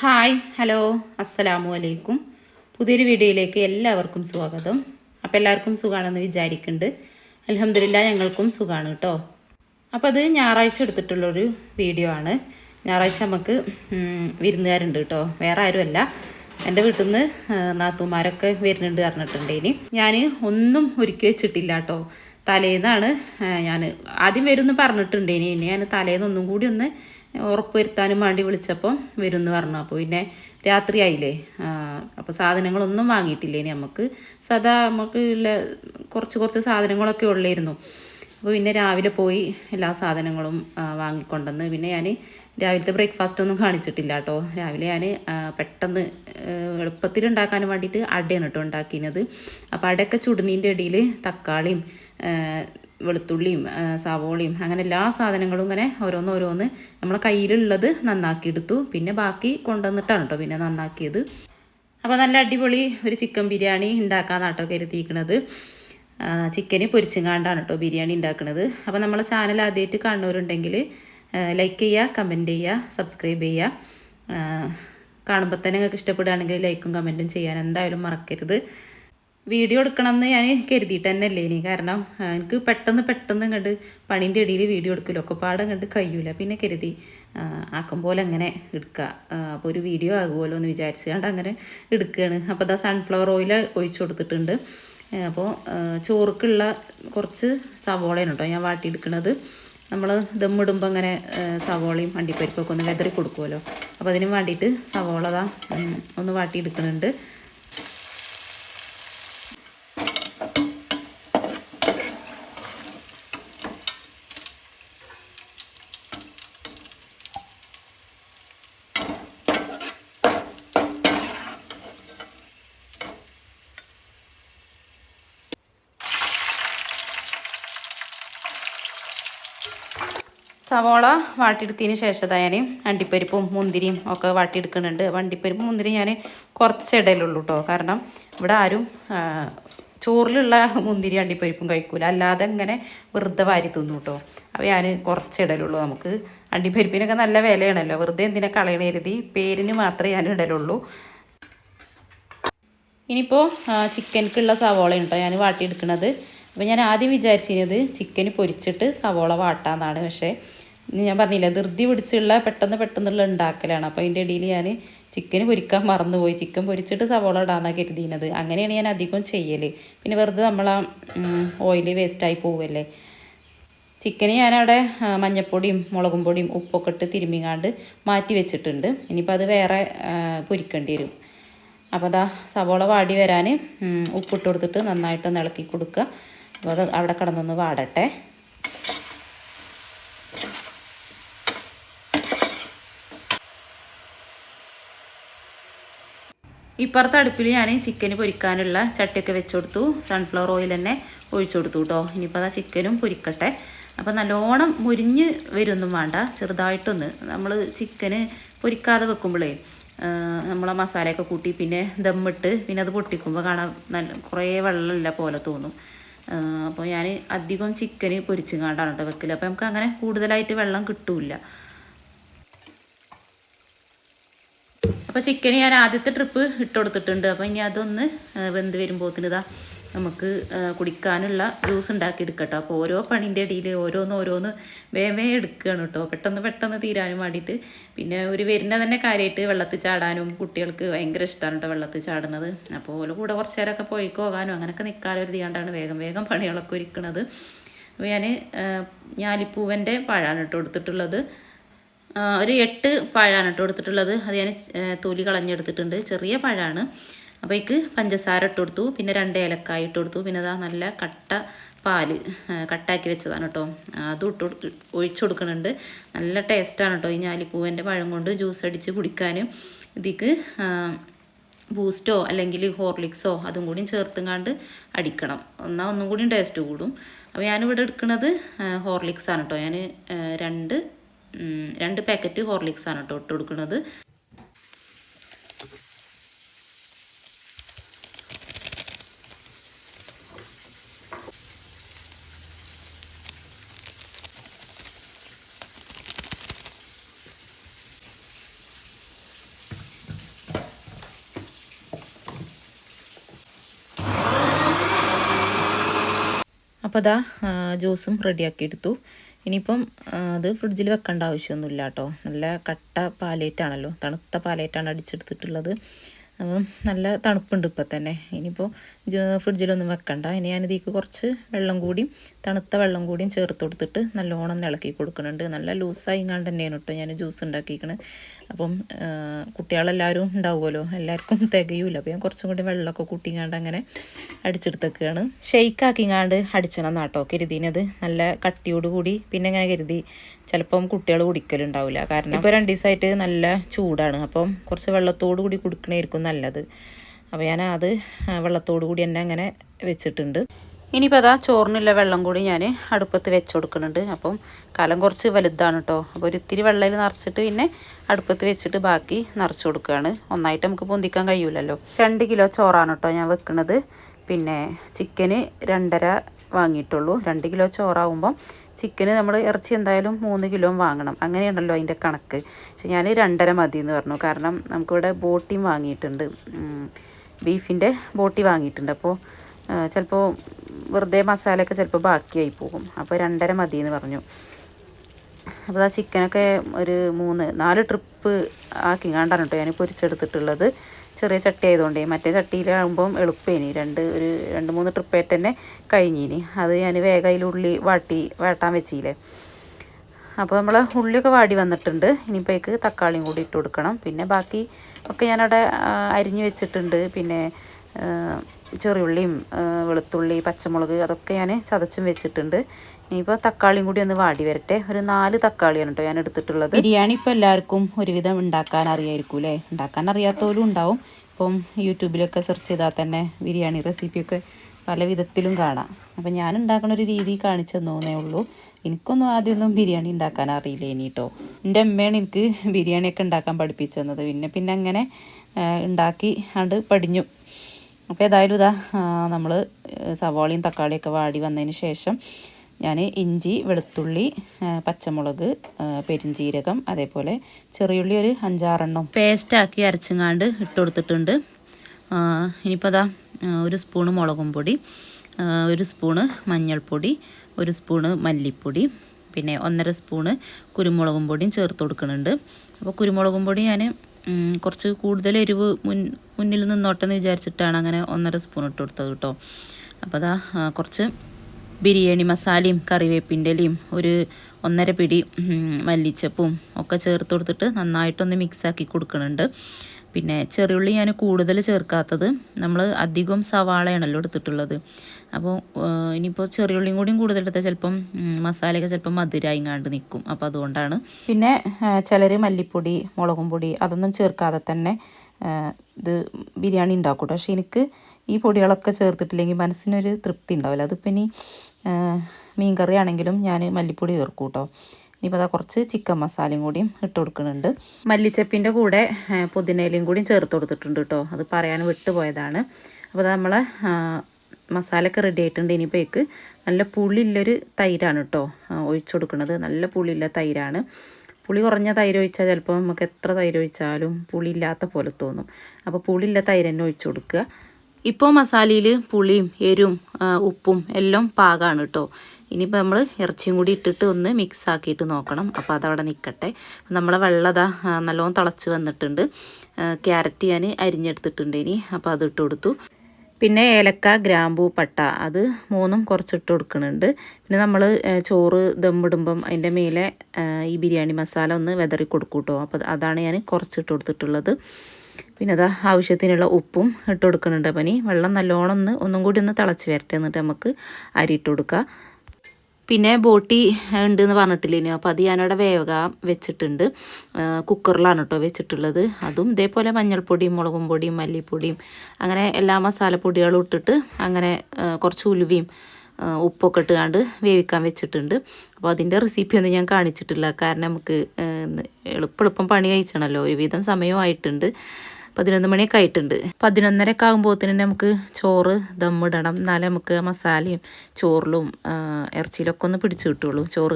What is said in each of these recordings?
Hi hello അസ്സലാമു അലൈക്കും. പുതിയൊരു വീഡിയോയിലേക്ക് എല്ലാവർക്കും സ്വാഗതം. അപ്പോൾ എല്ലാവർക്കും സുഖമാണെന്ന് വിചാരിക്കുന്നുണ്ട് അലഹമില്ല ഞങ്ങൾക്കും സുഖമാണ് കേട്ടോ അപ്പോൾ അത് ഞായറാഴ്ച എടുത്തിട്ടുള്ളൊരു വീഡിയോ ആണ്. ഞായറാഴ്ച നമുക്ക് വിരുന്നുകാരുണ്ട് കേട്ടോ വേറെ ആരുമല്ല. എന്റെ വീട്ടിൽ നിന്ന് നാത്തൂമാരൊക്കെ വരുന്നുണ്ട് പറഞ്ഞിട്ടുണ്ട് ഇനി ഞാൻ ഒന്നും ഒരുക്കി വെച്ചിട്ടില്ല കേട്ടോ തലേന്നാണ് ഞാൻ ആദ്യം വരുമെന്ന് പറഞ്ഞിട്ടുണ്ട് ഇനി ഞാൻ തലേന്ന് ഒന്നും കൂടി ഒന്ന് ഉറപ്പ് വരുത്താനും വേണ്ടി വിളിച്ചപ്പോൾ വരും എന്ന് പറഞ്ഞു. അപ്പോൾ പിന്നെ രാത്രിയായില്ലേ? അപ്പോൾ സാധനങ്ങളൊന്നും വാങ്ങിയിട്ടില്ലേ ഇനി നമുക്ക്? സദാ നമുക്ക് ഉള്ള കുറച്ച് കുറച്ച് സാധനങ്ങളൊക്കെ ഉള്ളായിരുന്നു. അപ്പോൾ പിന്നെ രാവിലെ പോയി എല്ലാ സാധനങ്ങളും വാങ്ങിക്കൊണ്ടെന്ന് പിന്നെ ഞാൻ രാവിലത്തെ ബ്രേക്ക്ഫാസ്റ്റ് ഒന്നും കാണിച്ചിട്ടില്ല കേട്ടോ. രാവിലെ ഞാൻ പെട്ടെന്ന് എളുപ്പത്തിൽ ഉണ്ടാക്കാൻ വേണ്ടിയിട്ട് അടയാണ് കേട്ടോ ഉണ്ടാക്കിയത്. അപ്പോൾ അടയൊക്കെ ചുടുന്നതിന്റെ ഇടയിൽ തക്കാളിയും വെളുത്തുള്ളിയും സവോളയും അങ്ങനെ എല്ലാ സാധനങ്ങളും ഇങ്ങനെ ഓരോന്ന് ഓരോന്ന് നമ്മളെ കയ്യിലുള്ളത് നന്നാക്കിയെടുത്തു. പിന്നെ ബാക്കി കൊണ്ടുവന്നിട്ടാണ് കേട്ടോ പിന്നെ നന്നാക്കിയത്. അപ്പോൾ നല്ല അടിപൊളി ഒരു ചിക്കൻ ബിരിയാണി ഉണ്ടാക്കാന്നാട്ടോ കരുതിയിരിക്കുന്നത് ചിക്കന് പൊരിച്ചുങ്ങാണ്ടാണ് കേട്ടോ ബിരിയാണി ഉണ്ടാക്കുന്നത് അപ്പോൾ നമ്മളെ ചാനൽ ആദ്യമായിട്ട് കാണുന്നവരുണ്ടെങ്കിൽ ലൈക്ക് ചെയ്യുക കമന്റ് ചെയ്യുക സബ്സ്ക്രൈബ് ചെയ്യുക കാണുമ്പോൾ തന്നെ നിങ്ങൾക്ക് ഇഷ്ടപ്പെടുകയാണെങ്കിൽ ലൈക്കും കമന്റും ചെയ്യാൻ എന്തായാലും മറക്കരുത്. വീഡിയോ എടുക്കണമെന്ന് ഞാൻ കരുതിയിട്ട് തന്നെ അല്ലേ ഇനി. കാരണം എനിക്ക് പെട്ടെന്ന് പെട്ടെന്ന് ഇങ്ങോട്ട് പണീന്റെ ഇടയിൽ വീഡിയോ എടുക്കില്ല. ഒക്കെ പാടെ ഇങ്ങോട്ട് കഴിയൂല. പിന്നെ കരുതി ആക്കം പോലെ അങ്ങനെ എടുക്കുക അപ്പോൾ ഒരു വീഡിയോ ആകുമല്ലോ എന്ന് വിചാരിച്ച് കണ്ട് അങ്ങനെ എടുക്കുകയാണ് അപ്പോൾ അതാ സൺഫ്ലവർ ഓയിൽ ഒഴിച്ചു കൊടുത്തിട്ടുണ്ട്. അപ്പോൾ ചോറുക്കുള്ള കുറച്ച് സവോളയാണ് കേട്ടോ ഞാൻ വാട്ടിയെടുക്കുന്നത് നമ്മൾ ദമ്മിടുമ്പോൾ അങ്ങനെ സവോളയും അണ്ടിപ്പരിപ്പൊക്കെ ഒന്ന് വെതറി കൊടുക്കുമല്ലോ അപ്പോൾ അതിന് വേണ്ടിയിട്ട് സവോള ഒന്ന് വാട്ടിയെടുക്കുന്നുണ്ട് സവോള വാട്ടിയെടുത്തതിന് ശേഷം ഞാൻ അണ്ടിപ്പരിപ്പും മുന്തിരിയും ഒക്കെ വാട്ടിയെടുക്കുന്നുണ്ട്. അപ്പോൾ അണ്ടിപ്പരിപ്പും മുന്തിരി ഞാൻ കുറച്ച് ഇടയിലുള്ളൂ കേട്ടോ കാരണം ഇവിടെ ആരും ചോറിലുള്ള മുന്തിരി അണ്ടിപ്പരിപ്പും കഴിക്കൂല. അല്ലാതെ ഇങ്ങനെ വെറുതെ വാരി തിന്നു കേട്ടോ അപ്പോൾ ഞാൻ കുറച്ച് ഇടലുള്ളൂ നമുക്ക്. അണ്ടിപ്പരിപ്പിനൊക്കെ നല്ല വിലയാണല്ലോ. വെറുതെ എന്തിനാ കളയണ കരുതി പേരിന് മാത്രമേ ഞാൻ ഇടലുള്ളൂ. ഇനിയിപ്പോൾ ചിക്കൻക്കുള്ള സവോള ഉണ്ടോ ഞാൻ വാട്ടിയെടുക്കുന്നത്. അപ്പോൾ ഞാൻ ആദ്യം വിചാരിച്ചിരുന്നത് ചിക്കൻ പൊരിച്ചിട്ട് സവോള വാട്ടാന്നാണ്. പക്ഷേ ഞാൻ പറഞ്ഞില്ല ധൃതി പിടിച്ചുള്ള പെട്ടെന്ന് പെട്ടെന്നുള്ള ഉണ്ടാക്കലാണ്. അപ്പോൾ അതിന്റെ ഇടയിൽ ഞാൻ ചിക്കൻ പൊരിക്കാൻ മറന്നുപോയി. ചിക്കൻ പൊരിച്ചിട്ട് സവോള ഇടാന്നാണ് കരുതിയിരുന്നത് അങ്ങനെയാണ് ഞാൻ അധികം ചെയ്യൽ പിന്നെ വെറുതെ നമ്മൾ ആ ഓയിൽ വേസ്റ്റായി പോവല്ലേ. ചിക്കന് ഞാനവിടെ മഞ്ഞപ്പൊടിയും മുളകും പൊടിയും ഉപ്പൊക്കെ ഇട്ട് തിരുമ്മിങ്ങാണ്ട് മാറ്റി വെച്ചിട്ടുണ്ട്. ഇനിയിപ്പോൾ അത് വേറെ പൊരിക്കേണ്ടി വരും. അപ്പോൾ അതാ സവോള വാടി വരാൻ ഉപ്പിട്ട് കൊടുത്തിട്ട് നന്നായിട്ടൊന്ന് ഇളക്കി കൊടുക്കുക. അപ്പോൾ അത് അവിടെ കിടന്നൊന്ന് വാടട്ടെ. ഇപ്പുറത്തെ അടുപ്പിൽ ഞാൻ ചിക്കൻ പൊരിക്കാനുള്ള ചട്ടിയൊക്കെ വെച്ച് കൊടുത്തു സൺഫ്ലവർ ഓയിൽ തന്നെ ഒഴിച്ചു കൊടുത്തു കേട്ടോ ഇനിയിപ്പോൾ അതാ ചിക്കനും പൊരിക്കട്ടെ. അപ്പോൾ നല്ലോണം മുരിഞ്ഞ് വരുമൊന്നും വേണ്ട. ചെറുതായിട്ടൊന്ന് നമ്മൾ ചിക്കന് പൊരിക്കാതെ വെക്കുമ്പോഴേ നമ്മളെ മസാലയൊക്കെ കൂട്ടി പിന്നെ ദമ്മിട്ട് പിന്നെ അത് പൊട്ടിക്കുമ്പോൾ കാണാൻ നല്ല കുറേ വെള്ളമില്ല പോലെ തോന്നും. അപ്പോൾ ഞാൻ അധികം ചിക്കന് പൊരിച്ചുങ്ങാണ്ടാണ് കേട്ടോ വെക്കൽ അപ്പോൾ നമുക്ക് അങ്ങനെ കൂടുതലായിട്ട് വെള്ളം കിട്ടൂല അപ്പോൾ ചിക്കന് ഞാൻ ആദ്യത്തെ ട്രിപ്പ് ഇട്ട് കൊടുത്തിട്ടുണ്ട് അപ്പോൾ ഇനി അതൊന്ന് വെന്ത് വരുമ്പോഴത്തേന് ഇതാ നമുക്ക് കുടിക്കാനുള്ള ജ്യൂസ് ഉണ്ടാക്കി എടുക്കട്ടോ അപ്പോൾ ഓരോ പണിന്റെ ഇടയിൽ ഓരോന്ന് ഓരോന്ന് വേവേ എടുക്കുകയാണ് കേട്ടോ. പെട്ടെന്ന് പെട്ടെന്ന് തീരാനും വേണ്ടിയിട്ട്. പിന്നെ ഒരു വരുന്ന തന്നെ കാര്യമായിട്ട് വെള്ളത്തിൽ ചാടാനും കുട്ടികൾക്ക് ഭയങ്കര ഇഷ്ടമാണ് കേട്ടോ വെള്ളത്തിൽ ചാടുന്നത്. അപ്പോൾ ഓരോ കൂടെ കുറച്ച് നേരമൊക്കെ പോയി പോകാനും അങ്ങനെയൊക്കെ നിൽക്കാനൊരുതിയാണ്ടാണ് വേഗം വേഗം പണികളൊക്കെ അപ്പോൾ ഞാൻ ഞാലിപ്പൂവന്റെ പഴമാണ് കേട്ടോ എടുത്തിട്ടുള്ളത്. ഒരു എട്ട് പഴമാണ് കേട്ടോ എടുത്തിട്ടുള്ളത്. അത് ഞാൻ തൊലി കളഞ്ഞെടുത്തിട്ടുണ്ട്. ചെറിയ പഴമാണ് അപ്പോൾ എനിക്ക് പഞ്ചസാര ഇട്ട് കൊടുത്തു. പിന്നെ രണ്ട് ഏലക്കായ ഇട്ട് കൊടുത്തു. പിന്നെ അതാ നല്ല കട്ട പാൽ കട്ടാക്കി വെച്ചതാണ് കേട്ടോ. അതും ഇട്ട് ഒഴിച്ചു കൊടുക്കുന്നുണ്ട്. നല്ല ടേസ്റ്റാണ് കേട്ടോ ഈ ഞാലിപ്പൂവന്റെ പഴം കൊണ്ട് ജ്യൂസ് അടിച്ച് കുടിക്കാനും. ഇതിക്ക് ബൂസ്റ്റോ അല്ലെങ്കിൽ ഹോർലിക്സോ അതും കൂടി ചേർത്തുങ്ങാണ്ട് അടിക്കണം. എന്നാൽ ഒന്നും കൂടി ടേസ്റ്റ് കൂടും. അപ്പോൾ ഞാനിവിടെ എടുക്കുന്നത് ഹോർലിക്സാണ് കേട്ടോ. ഞാൻ രണ്ട് രണ്ട് പാക്കറ്റ് ഹോർലിക്സ് ആണ് കേട്ടോ ഇട്ട് കൊടുക്കുന്നത്. അപ്പോൾ അതാ ജ്യൂസും റെഡിയാക്കി എടുത്തു. ഇനിയിപ്പം അത് ഫ്രിഡ്ജിൽ വെക്കേണ്ട ആവശ്യമൊന്നുമില്ല കേട്ടോ നല്ല കട്ട പാലേറ്റാണല്ലോ തണുത്ത പാലേറ്റാണ് അടിച്ചെടുത്തിട്ടുള്ളത്. അപ്പം നല്ല തണുപ്പുണ്ട് ഇപ്പം തന്നെ. ഇനിയിപ്പോൾ ഫ്രിഡ്ജിലൊന്നും വെക്കണ്ട. ഇനി ഞാനിതിക്ക് കുറച്ച് വെള്ളം കൂടിയും തണുത്ത വെള്ളം കൂടിയും ചേർത്ത് കൊടുത്തിട്ട് നല്ലോണം ഇളക്കി കൊടുക്കുന്നുണ്ട്. നല്ല ലൂസായി ഇങ്ങാണ്ട് തന്നെയാണ് കേട്ടോ ഞാൻ ജ്യൂസ് ഉണ്ടാക്കിയിരിക്കണത് അപ്പം കുട്ടികളെല്ലാവരും ഉണ്ടാവുമല്ലോ? എല്ലാവർക്കും തികയൂല. അപ്പോൾ ഞാൻ കുറച്ചും കൂടി വെള്ളമൊക്കെ കൂട്ടിങ്ങാണ്ട് അങ്ങനെ അടിച്ചെടുത്തേക്കാണ്. ഷെയ്ക്കാക്കിങ്ങാണ്ട് അടിച്ചണം നാട്ടോ കരുതിനത് നല്ല കട്ടിയോട് കൂടി പിന്നെ ഇങ്ങനെ കരുതി. ചിലപ്പം കുട്ടികൾ കുടിക്കലുണ്ടാവില്ല. കാരണം ഇപ്പോൾ രണ്ട് ദിവസമായിട്ട് നല്ല ചൂടാണ്. അപ്പം കുറച്ച് വെള്ളത്തോടു കൂടി കുടിക്കണമായിരിക്കും നല്ലത്. അപ്പോൾ ഞാൻ അത് വെള്ളത്തോടു കൂടി തന്നെ അങ്ങനെ വെച്ചിട്ടുണ്ട്. ഇനിയിപ്പോൾ അതാ ചോറിനുള്ള വെള്ളം കൂടി ഞാൻ അടുപ്പത്ത് വെച്ച് കൊടുക്കുന്നുണ്ട് അപ്പം കലം കുറച്ച് വലുതാണ് കേട്ടോ അപ്പോൾ ഒരു ഇത്തിരി വെള്ളയിൽ നിറച്ചിട്ട് പിന്നെ അടുപ്പത്ത് വെച്ചിട്ട് ബാക്കി നിറച്ച് കൊടുക്കുകയാണ്. ഒന്നായിട്ട് നമുക്ക് പൊന്തിക്കാൻ കഴിയൂലല്ലോ. രണ്ട് കിലോ ചോറാണ് കേട്ടോ ഞാൻ വെക്കുന്നത് പിന്നെ ചിക്കന് രണ്ടര വാങ്ങിയിട്ടുള്ളൂ. രണ്ട് കിലോ ചോറാവുമ്പം ചിക്കന് നമ്മൾ ഇറച്ചി എന്തായാലും മൂന്ന് കിലോ വാങ്ങണം. അങ്ങനെയാണല്ലോ അതിന്റെ കണക്ക്. പക്ഷെ ഞാൻ രണ്ടര മതി എന്ന് പറഞ്ഞു. കാരണം നമുക്കിവിടെ ബോട്ടിയും വാങ്ങിയിട്ടുണ്ട്. ബീഫിന്റെ ബോട്ടി വാങ്ങിയിട്ടുണ്ട്. അപ്പോൾ ചിലപ്പോൾ വെറുതെ മസാലയൊക്കെ ചിലപ്പോൾ ബാക്കിയായി പോകും. അപ്പോൾ രണ്ടര മതി എന്ന് പറഞ്ഞു. അപ്പോൾ ആ ചിക്കനൊക്കെ ഒരു മൂന്ന് നാല് ട്രിപ്പ് ആക്കിങ്ങാണ്ടാണ് കേട്ടോ ഞാൻ പൊരിച്ചെടുത്തിട്ടുള്ളത്. ചെറിയ ചട്ടി ആയതുകൊണ്ടേ മറ്റേ ചട്ടിയിലാകുമ്പം എളുപ്പേനി. രണ്ട് ഒരു രണ്ട് മൂന്ന് ട്രിപ്പായിട്ട് തന്നെ കഴിഞ്ഞിനി. അത് ഞാൻ വേഗം ഉള്ളി വാട്ടി വാട്ടാൻ വെച്ചില്ലേ അപ്പോൾ നമ്മൾ ഉള്ളിയൊക്കെ വാടി വന്നിട്ടുണ്ട്. ഇനിയിപ്പോഴേക്ക് തക്കാളിയും കൂടി ഇട്ട് കൊടുക്കണം. പിന്നെ ബാക്കി ഒക്കെ ഞാനവിടെ അരിഞ്ഞ് വെച്ചിട്ടുണ്ട്. പിന്നെ ചെറിയുള്ളിയും വെളുത്തുള്ളി പച്ചമുളക് അതൊക്കെ ഞാൻ ചതച്ചും വെച്ചിട്ടുണ്ട്. ഇനിയിപ്പോൾ തക്കാളിയും കൂടി ഒന്ന് വാടി വരട്ടെ. ഒരു നാല് തക്കാളിയാണ് കേട്ടോ ഞാൻ എടുത്തിട്ടുള്ളത്. ബിരിയാണി ഇപ്പോൾ എല്ലാവർക്കും ഒരുവിധം ഉണ്ടാക്കാൻ അറിയായിരിക്കും അല്ലേ ഉണ്ടാക്കാൻ അറിയാത്തവരും ഉണ്ടാവും. ഇപ്പം യൂട്യൂബിലൊക്കെ സെർച്ച് ചെയ്താൽ തന്നെ ബിരിയാണി റെസിപ്പിയൊക്കെ പല വിധത്തിലും കാണാം. അപ്പം ഞാൻ ഉണ്ടാക്കുന്ന ഒരു രീതി കാണിച്ചു തന്നേ ഉള്ളൂ. എനിക്കൊന്നും ആദ്യമൊന്നും ബിരിയാണി ഉണ്ടാക്കാൻ അറിയില്ല ഇനി കേട്ടോ എന്റെ അമ്മയാണ് എനിക്ക് ബിരിയാണിയൊക്കെ ഉണ്ടാക്കാൻ പഠിപ്പിച്ചു തന്നത്. പിന്നെ പിന്നെ അങ്ങനെ ഉണ്ടാക്കി അത് പഠിഞ്ഞു. അപ്പോൾ ഏതായാലും ഇതാ നമ്മൾ സവാളയും തക്കാളിയൊക്കെ വാടി വന്നതിന് ശേഷം ഞാൻ ഇഞ്ചി വെളുത്തുള്ളി പച്ചമുളക് പെരിഞ്ചീരകം അതേപോലെ ചെറിയുള്ളി ഒരു അഞ്ചാറെണ്ണം പേസ്റ്റാക്കി അരച്ചങ്ങാണ്ട് ഇട്ട് കൊടുത്തിട്ടുണ്ട് ഇനിയിപ്പോൾ അതാ ഒരു സ്പൂണ് മുളകും പൊടി ഒരു സ്പൂണ് മഞ്ഞൾപ്പൊടി ഒരു സ്പൂണ് മല്ലിപ്പൊടി പിന്നെ ഒന്നര സ്പൂണ് കുരുമുളകും പൊടിയും ചേർത്ത് കൊടുക്കുന്നുണ്ട്. അപ്പോൾ കുരുമുളകും പൊടി ഞാൻ കുറച്ച് കൂടുതൽ എരിവ് മുൻ മുന്നിൽ നിന്നോട്ടെന്ന് വിചാരിച്ചിട്ടാണ് അങ്ങനെ ഒന്നര സ്പൂൺ ഇട്ട് കൊടുത്തത് കേട്ടോ. അപ്പോൾ അതാ കുറച്ച് ബിരിയാണി മസാലയും കറിവേപ്പിന്റെ ഇലയും ഒരു ഒന്നര പിടി മല്ലിച്ചപ്പും ഒക്കെ ചേർത്ത് കൊടുത്തിട്ട് നന്നായിട്ടൊന്ന് മിക്സാക്കി കൊടുക്കുന്നുണ്ട്. പിന്നെ ചെറിയുള്ളി ഞാൻ കൂടുതൽ ചേർക്കാത്തത് നമ്മൾ അധികം സവാളയാണല്ലോ എടുത്തിട്ടുള്ളത്. അപ്പോൾ ഇനിയിപ്പോൾ ചെറിയുള്ളിയും കൂടിയും കൂടുതൽ എടുത്താൽ ചിലപ്പം മസാലയൊക്കെ ചിലപ്പം മധുരമായിങ്ങാണ്ട് നിൽക്കും അപ്പോൾ അതുകൊണ്ടാണ്. പിന്നെ ചിലർ മല്ലിപ്പൊടി മുളകും പൊടി അതൊന്നും ചേർക്കാതെ തന്നെ ഇത് ബിരിയാണി ഉണ്ടാക്കും പക്ഷേ എനിക്ക് ഈ പൊടികളൊക്കെ ചേർത്തിട്ടില്ലെങ്കിൽ മനസ്സിനൊരു തൃപ്തി ഉണ്ടാവില്ല. അതിപ്പോൾ ഇനി മീൻ കറി ആണെങ്കിലും ഞാൻ മല്ലിപ്പൊടി ചേർക്കും കേട്ടോ ഇനിയിപ്പോൾ അതാ കുറച്ച് ചിക്കൻ മസാലയും കൂടിയും ഇട്ട് കൊടുക്കുന്നുണ്ട്. മല്ലിച്ചപ്പിന്റെ കൂടെ പുതിനയിലയും കൂടിയും ചേർത്ത് കൊടുത്തിട്ടുണ്ട് കേട്ടോ അത് പറയാൻ വിട്ടുപോയതാണ് അപ്പോൾ അത് നമ്മളെ മസാലയൊക്കെ റെഡി ആയിട്ടുണ്ട്. ഇനിയിപ്പോഴേക്ക് നല്ല പുളിയുള്ളൊരു തൈരാണ് കേട്ടോ ഒഴിച്ചു കൊടുക്കുന്നത്. നല്ല പുളിയുള്ള തൈരാണ്. പുളി കുറഞ്ഞ തൈര് ഒഴിച്ചാൽ ചിലപ്പോൾ നമുക്ക് എത്ര തൈര് ഒഴിച്ചാലും പുളിയില്ലാത്ത പോലെ തോന്നും. അപ്പോൾ പുളിയില്ല തൈര് തന്നെ ഒഴിച്ചു കൊടുക്കുക. ഇപ്പോൾ മസാലയിൽ പുളിയും എരും ഉപ്പും എല്ലാം പാകമാണ് കേട്ടോ ഇനിയിപ്പോൾ നമ്മൾ ഇറച്ചിയും കൂടി ഇട്ടിട്ട് ഒന്ന് മിക്സ് ആക്കിയിട്ട് നോക്കണം. അപ്പോൾ അതവിടെ നിൽക്കട്ടെ നമ്മളെ വെള്ളത നല്ലോണം തിളച്ച് വന്നിട്ടുണ്ട്. ക്യാരറ്റ് ഞാൻ അരിഞ്ഞെടുത്തിട്ടുണ്ട് ഇനി. അപ്പോൾ അത് ഇട്ട് കൊടുത്തു. പിന്നെ ഏലക്ക ഗ്രാമ്പൂ പട്ട അത് മൂന്നും കുറച്ചിട്ട് കൊടുക്കുന്നുണ്ട് പിന്നെ നമ്മൾ ചോറ് ദമ്മിടുമ്പം അതിന്റെ മേലെ ഈ ബിരിയാണി മസാല ഒന്ന് വെതറി കൊടുക്കൂട്ടോ. കേട്ടോ അപ്പോൾ അതാണ് ഞാൻ കുറച്ചിട്ട് കൊടുത്തിട്ടുള്ളത്. പിന്നെ അതാ ആവശ്യത്തിനുള്ള ഉപ്പും ഇട്ട് കൊടുക്കുന്നുണ്ട് പനി വെള്ളം നല്ലോണം ഒന്ന് ഒന്നും കൂടി ഒന്ന് തിളച്ച് വരട്ടെ എന്നിട്ട് നമുക്ക് അരി ഇട്ട് കൊടുക്കുക പിന്നെ ബോട്ടി ഉണ്ട് എന്ന് പറഞ്ഞിട്ടില്ലേനു അപ്പോൾ അത് ഞാനവിടെ വേവക വെച്ചിട്ടുണ്ട്. കുക്കറിലാണ് കേട്ടോ വെച്ചിട്ടുള്ളത്. അതും ഇതേപോലെ മഞ്ഞൾപ്പൊടിയും മുളകും പൊടിയും മല്ലിപ്പൊടിയും അങ്ങനെ എല്ലാ മസാലപ്പൊടികളും ഇട്ടിട്ട് അങ്ങനെ കുറച്ച് ഉലുവയും ഉപ്പൊക്കെ ഇട്ടുകൊണ്ട് വേവിക്കാൻ വെച്ചിട്ടുണ്ട്. അപ്പോൾ അതിന്റെ റെസിപ്പി ഒന്നും ഞാൻ കാണിച്ചിട്ടില്ല. കാരണം നമുക്ക് എളുപ്പെളുപ്പം എളുപ്പം എളുപ്പം പണി കഴിച്ചണല്ലോ. ഒരുവിധം സമയമായിട്ടുണ്ട് പതിനൊന്ന് മണിയൊക്കെ ആയിട്ടുണ്ട്. പതിനൊന്നരയൊക്കെ ആകുമ്പോഴത്തേന് നമുക്ക് ചോറ് ദമ്മിടണം എന്നാലേ നമുക്ക് മസാലയും ചോറിലും ഇറച്ചിയിലൊക്കെ ഒന്ന് പിടിച്ചു കിട്ടുള്ളൂ. ചോറ്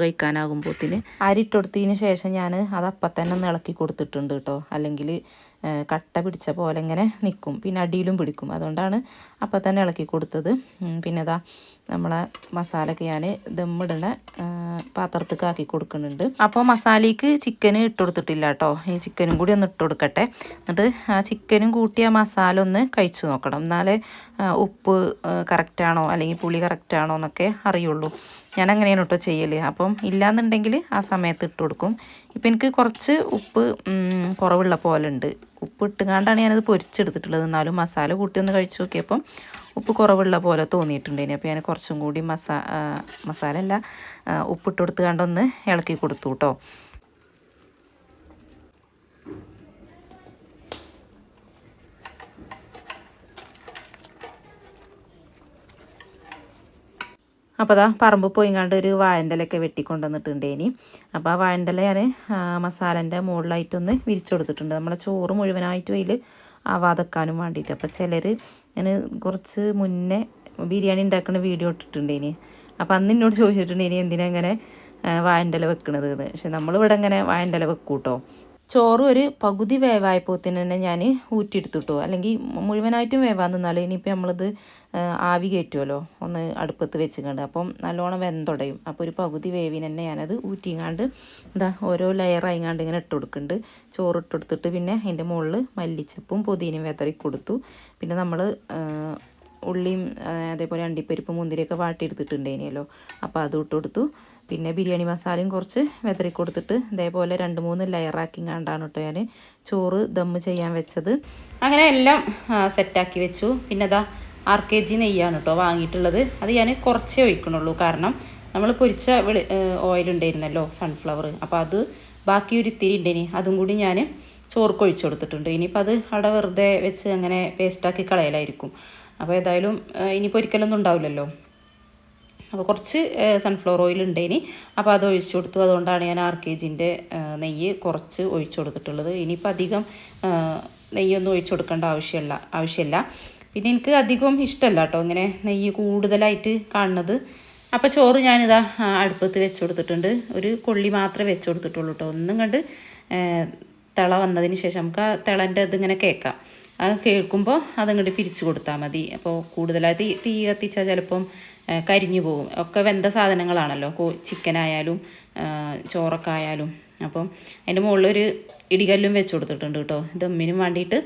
അരി ഇട്ടുകൊടുത്തതിന് ശേഷം ഞാൻ അത് അപ്പം തന്നെ ഒന്ന് ഇളക്കി കൊടുത്തിട്ടുണ്ട് കേട്ടോ. അല്ലെങ്കിൽ കട്ട പിടിച്ച പോലെ ഇങ്ങനെ നിൽക്കും. പിന്നെ അടിയിലും പിടിക്കും. അതുകൊണ്ടാണ് അപ്പം തന്നെ ഇളക്കി കൊടുത്തത്. പിന്നെ അതാ നമ്മളെ മസാലയൊക്കെ ഞാൻ ദമ്മിടണ പാത്രത്തേക്ക് ആക്കി കൊടുക്കുന്നുണ്ട്. അപ്പോൾ മസാലയ്ക്ക് ചിക്കൻ ഇട്ട് കൊടുത്തിട്ടില്ല കേട്ടോ ഈ ചിക്കനും കൂടി ഒന്ന് ഇട്ട് കൊടുക്കട്ടെ. എന്നിട്ട് ആ ചിക്കനും കൂട്ടിയ മസാല ഒന്ന് കഴിച്ചു നോക്കണം. എന്നാലേ ഉപ്പ് കറക്റ്റാണോ അല്ലെങ്കിൽ പുളി കറക്റ്റാണോ എന്നൊക്കെ അറിയുള്ളൂ. ഞാൻ അങ്ങനെയാണ് കേട്ടോ ചെയ്യൽ അപ്പം ഇല്ലാന്നുണ്ടെങ്കിൽ ആ സമയത്ത് ഇട്ട് കൊടുക്കും. ഇപ്പം എനിക്ക് കുറച്ച് ഉപ്പ് കുറവുള്ള പോലെ ഉണ്ട്. ഉപ്പ് ഇട്ടുകൊണ്ടാണ് ഞാനത് പൊരിച്ചെടുത്തിട്ടുള്ളത്. എന്നാലും മസാല കൂട്ടി ഒന്ന് കഴിച്ചു നോക്കിയപ്പം ഉപ്പ് കുറവുള്ള പോലെ തോന്നിയിട്ടുണ്ടേനി അപ്പോൾ ഞാൻ കുറച്ചും കൂടി മസാ മസാല അല്ല ഉപ്പിട്ട് കൊടുത്ത് കണ്ടൊന്ന് ഇളക്കി കൊടുത്തു കേട്ടോ അപ്പോൾ അതാ പറമ്പ് പോയിങ്ങാണ്ട് ഒരു വാഴന്റെലൊക്കെ വെട്ടിക്കൊണ്ടുവന്നിട്ടുണ്ടേനി അപ്പോൾ ആ വാഴന്റെല ഞാൻ മസാലന്റെ മുകളിലായിട്ടൊന്ന് വിരിച്ചു കൊടുത്തിട്ടുണ്ട്. നമ്മളെ ചോറ് മുഴുവനായിട്ടും അതിൽ ആവാതെക്കാനും വേണ്ടിയിട്ട്. അപ്പോൾ ചിലർ ഞാൻ കുറച്ച് മുന്നേ ബിരിയാണി ഉണ്ടാക്കുന്ന വീഡിയോ ഇട്ടിട്ടുണ്ടേനി. അപ്പോൾ അന്ന് എന്നോട് ചോദിച്ചിട്ടുണ്ടേനി എന്തിനാ ഇങ്ങനെ വാഴന്റെല വെക്കണത്? എന്ന്. പക്ഷെ നമ്മളിവിടെ ഇങ്ങനെ വാഴന്റെല വെക്കൂട്ടോ. ചോറ് ഒരു പകുതി വേവായപ്പോത്തിന് തന്നെ ഞാൻ ഊറ്റിയെടുത്തു കേട്ടോ അല്ലെങ്കിൽ മുഴുവനായിട്ടും വേവാൻ നിന്നാൽ ഇനിയിപ്പോൾ നമ്മളിത് ആവി കയറ്റുമല്ലോ ഒന്ന് അടുപ്പത്ത് വെച്ചിട്ടുണ്ട് അപ്പം നല്ലോണം വെന്തുടയും. അപ്പോൾ ഒരു പകുതി വേവിന് തന്നെ ഞാനത് ഊറ്റിങ്ങാണ്ട് എന്താ ഓരോ ലെയറായിങ്ങാണ്ട് ഇങ്ങനെ ഇട്ട് കൊടുക്കുന്നുണ്ട് ചോറ് ഇട്ട് കൊടുത്തിട്ട് പിന്നെ അതിന്റെ മുകളിൽ മല്ലിച്ചപ്പും പുതിനയും വെതറി കൊടുത്തു. പിന്നെ നമ്മൾ ഉള്ളിയും അതേപോലെ അണ്ടിപ്പരിപ്പും മുന്തിരിയൊക്കെ വാട്ടിയെടുത്തിട്ടുണ്ടേനിയല്ലോ അപ്പോൾ അതും ഇട്ട് കൊടുത്തു. പിന്നെ ബിരിയാണി മസാലയും കുറച്ച് വെതറി കൊടുത്തിട്ട് ഇതേപോലെ രണ്ട് മൂന്ന് ലെയറാക്കി കണ്ടാണ് കേട്ടോ ഞാൻ ചോറ് ദമ്മ് ചെയ്യാൻ വെച്ചത്. അങ്ങനെ എല്ലാം സെറ്റാക്കി വെച്ചു. പിന്നെ അതാ ആർ കെ ജി നെയ്യാണ് കേട്ടോ വാങ്ങിയിട്ടുള്ളത്. അത് ഞാൻ കുറച്ചേ ഒഴിക്കണുള്ളൂ. കാരണം നമ്മൾ പൊരിച്ച വെളി ഓയിൽ ഉണ്ടായിരുന്നല്ലോ സൺഫ്ലവർ അപ്പോൾ അത് ബാക്കി ഒരു ഇത്തിരി ഉണ്ടേനി. അതും കൂടി ഞാൻ ചോർക്ക് ഒഴിച്ചു കൊടുത്തിട്ടുണ്ട്. ഇനിയിപ്പോൾ അത് അവിടെ വെറുതെ വെച്ച് അങ്ങനെ പേസ്റ്റാക്കി കളയലായിരിക്കും. അപ്പോൾ ഏതായാലും ഇനിയിപ്പോൾ ഇനി പൊരിക്കലൊന്നും ഉണ്ടാവില്ലല്ലോ. അപ്പോൾ കുറച്ച് സൺഫ്ലവർ ഓയിൽ ഇനി അപ്പോൾ അത് ഒഴിച്ചു കൊടുത്തു. അതുകൊണ്ടാണ് ഞാൻ ആർ കെ ജിന്റെ നെയ്യ് കുറച്ച് ഒഴിച്ചു കൊടുത്തിട്ടുള്ളത്. ഇനിയിപ്പോൾ അധികം നെയ്യൊന്നും ഒഴിച്ചു കൊടുക്കേണ്ട ആവശ്യമില്ല ആവശ്യമില്ല പിന്നെ എനിക്ക് അധികം ഇഷ്ടമല്ല കേട്ടോ ഇങ്ങനെ നെയ്യ് കൂടുതലായിട്ട് കാണുന്നത്. അപ്പോൾ ചോറ് ഞാനിതാ അടുപ്പത്ത് വെച്ച് കൊടുത്തിട്ടുണ്ട് ഒരു കൊള്ളി മാത്രമേ വെച്ച് കൊടുത്തിട്ടുള്ളൂ കേട്ടോ ഒന്നും കണ്ട് തിള വന്നതിന് ശേഷം നമുക്ക് ആ തിളന്റെ ഇതിങ്ങനെ കേൾക്കാം. അത് കേൾക്കുമ്പോൾ അതങ്ങോട്ട് പിരിച്ചു കൊടുത്താൽ മതി. അപ്പോൾ കൂടുതലായി തീ തീ കത്തിച്ചാൽ ചിലപ്പം കരിഞ്ഞു പോകും. ഒക്കെ വെന്ത സാധനങ്ങളാണല്ലോ. കോ ചിക്കനായാലും ചോറൊക്കെ ആയാലും. അപ്പം അതിന്റെ മുകളിലൊരു ഇടികല്ലും വെച്ച് കൊടുത്തിട്ടുണ്ട് കേട്ടോ ദമ്മിനും വേണ്ടിയിട്ട്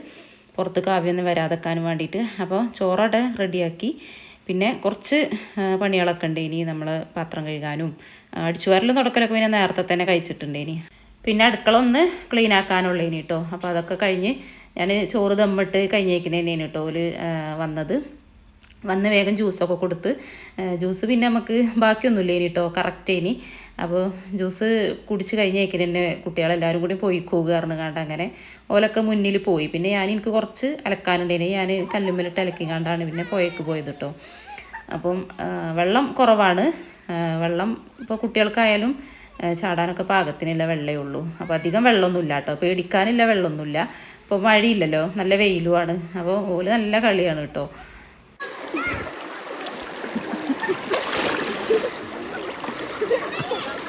പുറത്ത് കാവ്യൊന്നും വരാതെക്കാനും വേണ്ടിയിട്ട്. അപ്പോൾ ചോറടെ റെഡിയാക്കി. പിന്നെ കുറച്ച് പണികളൊക്കെ ഉണ്ട് ഇനി നമ്മൾ പാത്രം കഴുകാനും ആ, അടിച്ചുവാരലും തുടക്കലൊക്കെ പിന്നെ നേരത്തെ തന്നെ കഴിച്ചിട്ടുണ്ട് ഇനി പിന്നെ അടുക്കള ഒന്ന് ക്ലീൻ ആക്കാനുള്ള ഇനി കേട്ടോ അപ്പോൾ അതൊക്കെ കഴിഞ്ഞ് ഞാൻ ചോറ് ദമ്മിട്ട് കഴിഞ്ഞേക്കുന്നതന്നെയാണ് കേട്ടോ ആ, വന്നത്. വന്ന് വേഗം ജ്യൂസൊക്കെ കൊടുത്ത് ജ്യൂസ് പിന്നെ നമുക്ക് ബാക്കിയൊന്നുമില്ല ഇനി കേട്ടോ കറക്റ്റ് ഇനി അപ്പോൾ ജ്യൂസ് കുടിച്ച് കഴിഞ്ഞേക്കിന് എന്നെ കുട്ടികളെല്ലാവരും കൂടി പോയി കൂകാറിന് കണ്ട് അങ്ങനെ ഓലൊക്കെ മുന്നിൽ പോയി. പിന്നെ ഞാൻ എനിക്ക് കുറച്ച് അലക്കാനുണ്ടേനെ ഞാൻ കല്ലുമ്മലിട്ട് അലക്കി കണ്ടാണ് പിന്നെ പോയേക്ക് പോയത് കേട്ടോ അപ്പം വെള്ളം കുറവാണ്. വെള്ളം ഇപ്പോൾ കുട്ടികൾക്കായാലും ചാടാനൊക്കെ പാകത്തിനില്ല വെള്ളമേ ഉള്ളൂ. അപ്പോൾ അധികം വെള്ളമൊന്നുമില്ല കേട്ടോ പേടിക്കാനില്ല വെള്ളമൊന്നുമില്ല ഇപ്പോൾ മഴയില്ലല്ലോ. നല്ല വെയിലുമാണ്. അപ്പോൾ ഓൽ നല്ല കളിയാണ് കേട്ടോ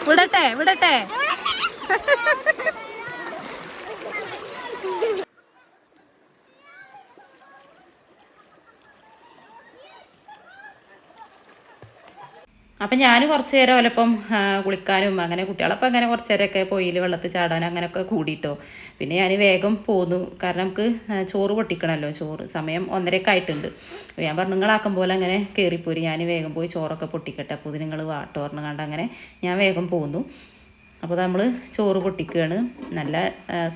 വിടട്ടെ വിടട്ടെ. അപ്പം ഞാൻ കുറച്ച് നേരം വല്ലപ്പം കുളിക്കാനും അങ്ങനെ കുട്ടികളപ്പം അങ്ങനെ കുറച്ച് നേരമൊക്കെ പൊയിൽ വെള്ളത്തിൽ ചാടാനും അങ്ങനെയൊക്കെ കൂടിയിട്ടോ പിന്നെ ഞാൻ വേഗം പോന്നു. കാരണം നമുക്ക് ചോറ് പൊട്ടിക്കണമല്ലോ ചോറ്. സമയം ഒന്നരയൊക്കെ ആയിട്ടുണ്ട്. ഞാൻ പറഞ്ഞു നിങ്ങളാക്കും പോലെ അങ്ങനെ കയറിപ്പോരി ഞാൻ വേഗം പോയി ചോറൊക്കെ പൊട്ടിക്കട്ടെ. അപ്പോൾ ഇത് നിങ്ങൾ വാട്ടോ അങ്ങനെ ഞാൻ വേഗം പോന്നു. അപ്പോൾ നമ്മൾ ചോറ് പൊട്ടിക്കുകയാണ് നല്ല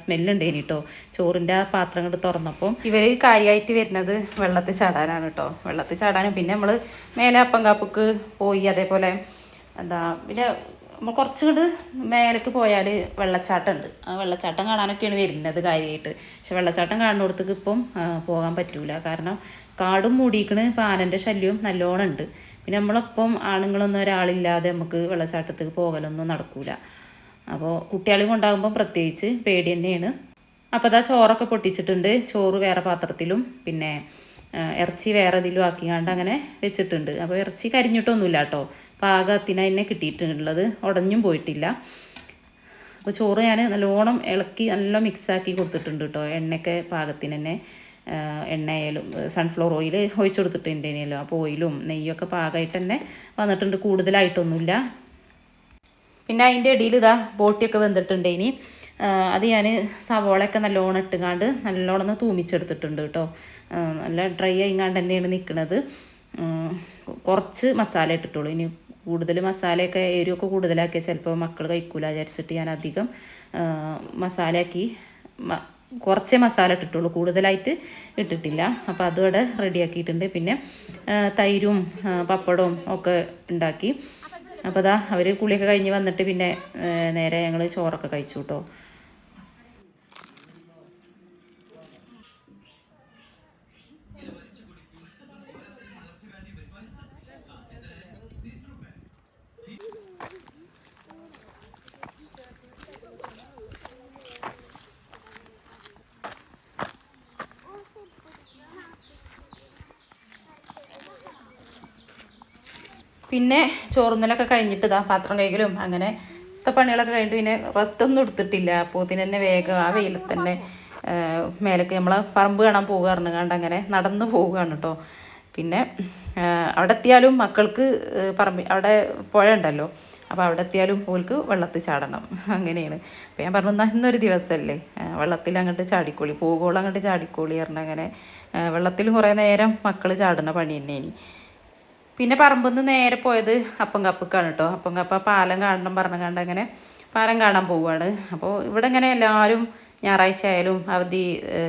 സ്മെല്ലുണ്ട് ഇനി കേട്ടോ ചോറിന്റെ ആ പാത്രം കൊണ്ട് തുറന്നപ്പോൾ ഇവർ കാര്യമായിട്ട് വരുന്നത് വെള്ളത്തിൽ ചാടാനാണ് കേട്ടോ വെള്ളത്തിൽ ചാടാനും പിന്നെ നമ്മൾ മേലെ അപ്പം കാപ്പുക്ക് പോയി അതേപോലെ എന്താ പിന്നെ നമ്മൾ കുറച്ചുകൂടി മേലേക്ക് പോയാൽ വെള്ളച്ചാട്ടം ഉണ്ട് ആ വെള്ളച്ചാട്ടം കാണാനൊക്കെയാണ് വരുന്നത് കാര്യമായിട്ട് പക്ഷെ വെള്ളച്ചാട്ടം കാണുന്നിടത്തേക്ക് ഇപ്പം പോകാൻ പറ്റൂല. കാരണം കാടും മൂടിയിക്കണ് പാനന്റെ ശല്യവും നല്ലോണം ഉണ്ട് പിന്നെ നമ്മളൊപ്പം ആണുങ്ങളൊന്നും ഒരാളില്ലാതെ നമുക്ക് വെള്ളച്ചാട്ടത്തേക്ക് പോകലൊന്നും നടക്കൂല. അപ്പോൾ കുട്ടികളെയും കൊണ്ടാകുമ്പോൾ പ്രത്യേകിച്ച് പേടി തന്നെയാണ്. അപ്പോൾ അതാ ചോറൊക്കെ പൊട്ടിച്ചിട്ടുണ്ട്. ചോറ് വേറെ പാത്രത്തിലും പിന്നെ ഇറച്ചി വേറെ ഇതിലും ആക്കിയാണ്ട് അങ്ങനെ വെച്ചിട്ടുണ്ട്. അപ്പോൾ ഇറച്ചി കരിഞ്ഞിട്ടൊന്നുമില്ല കേട്ടോ പാകത്തിന് തന്നെ കിട്ടിയിട്ടുള്ളത്. ഉടഞ്ഞും പോയിട്ടില്ല. അപ്പോൾ ചോറ് ഞാൻ നല്ലോണം ഇളക്കി നല്ല മിക്സാക്കി കൊടുത്തിട്ടുണ്ട് കേട്ടോ എണ്ണയൊക്കെ പാകത്തിന് തന്നെ എണ്ണയായാലും സൺഫ്ലവർ ഓയിൽ ഒഴിച്ചു കൊടുത്തിട്ടുണ്ടേനല്ലോ അപ്പോൾ ഓയിലും നെയ്യൊക്കെ പാകമായിട്ട് തന്നെ വന്നിട്ടുണ്ട്. കൂടുതലായിട്ടൊന്നുമില്ല. പിന്നെ അതിന്റെ ഇടയിൽ ഇതാ ബോട്ടിയൊക്കെ വെന്തിട്ടുണ്ട് ഇനി അത് ഞാൻ സവോളയൊക്കെ നല്ലോണം ഇട്ടുകാണ്ട് നല്ലോണം ഒന്ന് തൂമിച്ചെടുത്തിട്ടുണ്ട് കേട്ടോ. നല്ല ഡ്രൈ ആയിങ്ങാണ്ട് തന്നെയാണ് നിൽക്കുന്നത് കുറച്ച് മസാല ഇട്ടിട്ടുള്ളൂ. ഇനി കൂടുതൽ മസാലയൊക്കെ എരിവൊക്കെ കൂടുതലാക്കിയാൽ ചിലപ്പോൾ മക്കൾ കഴിക്കൂല വിചാരിച്ചിട്ട് ഞാൻ അധികം മസാലയാക്കി കുറച്ചേ മസാല ഇട്ടിട്ടുള്ളൂ. കൂടുതലായിട്ട് ഇട്ടിട്ടില്ല. അപ്പോൾ അതും റെഡിയാക്കിയിട്ടുണ്ട്. പിന്നെ തൈരും പപ്പടവും ഒക്കെ ഉണ്ടാക്കി. അപ്പോൾ അതാ അവർ കുളിയൊക്കെ കഴിഞ്ഞ് വന്നിട്ട് പിന്നെ നേരെ ഞങ്ങൾ ചോറൊക്കെ കഴിച്ചു കേട്ടോ പിന്നെ ചോറുന്നലൊക്കെ കഴിഞ്ഞിട്ട് ഇതാ പാത്രം കഴിക്കലും അങ്ങനെ ഇത്ത പണികളൊക്കെ കഴിഞ്ഞിട്ട് പിന്നെ റെസ്റ്റ് ഒന്നും എടുത്തിട്ടില്ല. അപ്പോൾ തന്നെ വേഗം ആ വെയിലത്ത് തന്നെ മേലേക്ക് നമ്മളെ പറമ്പ് കാണാൻ പോകുക കണ്ട് അങ്ങനെ നടന്ന് പോവുകയാണ് കേട്ടോ പിന്നെ അവിടെ എത്തിയാലും മക്കൾക്ക് പറമ്പ് അവിടെ പുഴ ഉണ്ടല്ലോ. അപ്പോൾ അവിടെ എത്തിയാലും പോൽക്ക് വെള്ളത്തിൽ ചാടണം. അങ്ങനെയാണ്. അപ്പോൾ ഞാൻ പറഞ്ഞു "എന്നാ ഇന്നൊരു ദിവസമല്ലേ വെള്ളത്തിൽ അങ്ങോട്ട് ചാടിക്കോളി പോകുവോളം അങ്ങോട്ട് ചാടിക്കോളി പറഞ്ഞ അങ്ങനെ വെള്ളത്തിൽ കുറേ നേരം മക്കൾ ചാടുന്ന പണി തന്നെ ഇനി പിന്നെ പറമ്പിന്ന് നേരെ പോയത് അപ്പം കപ്പക്കാണ് കേട്ടോ. അപ്പം കപ്പ പാലം കാണണം പറഞ്ഞു കണ്ട് അങ്ങനെ പാലം കാണാൻ പോവുകയാണ് അപ്പോൾ ഇവിടെ ഇങ്ങനെ എല്ലാവരും ഞായറാഴ്ച ആയാലും അവധി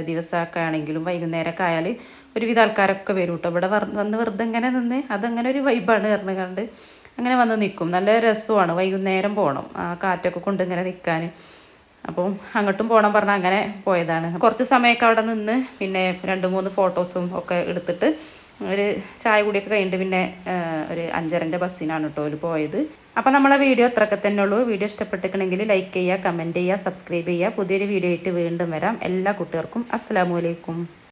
ദിവസമൊക്കെ ആണെങ്കിലും വൈകുന്നേരമൊക്കെ ആയാൽ ഒരുവിധ ആൾക്കാരൊക്കെ വരും കേട്ടോ. ഇവിടെ വന്ന് വെറുതെ ഇങ്ങനെ നിന്ന് അതങ്ങനെ ഒരു വൈബാണ് പറഞ്ഞു കണ്ട് അങ്ങനെ വന്ന് നിൽക്കും നല്ല രസമാണ് വൈകുന്നേരം പോകണം ആ കാറ്റൊക്കെ കൊണ്ട് ഇങ്ങനെ നിൽക്കാൻ അപ്പോൾ അങ്ങോട്ടും പോകണം പറഞ്ഞാൽ അങ്ങനെ പോയതാണ്. കുറച്ച് സമയമൊക്കെ അവിടെ നിന്ന് പിന്നെ രണ്ട് മൂന്ന് ഫോട്ടോസും ഒക്കെ എടുത്തിട്ട് ഒരു ചായ കൂടിയൊക്കെ കഴിഞ്ഞിട്ട് പിന്നെ ഒരു അഞ്ചരന്റെ ബസ്സിനാണ് കേട്ടോ ഒരു പോയത്. അപ്പോൾ നമ്മളെ വീഡിയോ അത്രയൊക്കെ തന്നെ ഉള്ളൂ. വീഡിയോ ഇഷ്ടപ്പെട്ടിട്ടുണ്ടെങ്കിൽ ലൈക്ക് ചെയ്യുക കമന്റ് ചെയ്യുക സബ്സ്ക്രൈബ് ചെയ്യുക. പുതിയൊരു വീഡിയോ ആയിട്ട് വീണ്ടും വരാം. എല്ലാ കുട്ടികൾക്കും അസ്സാമലൈക്കും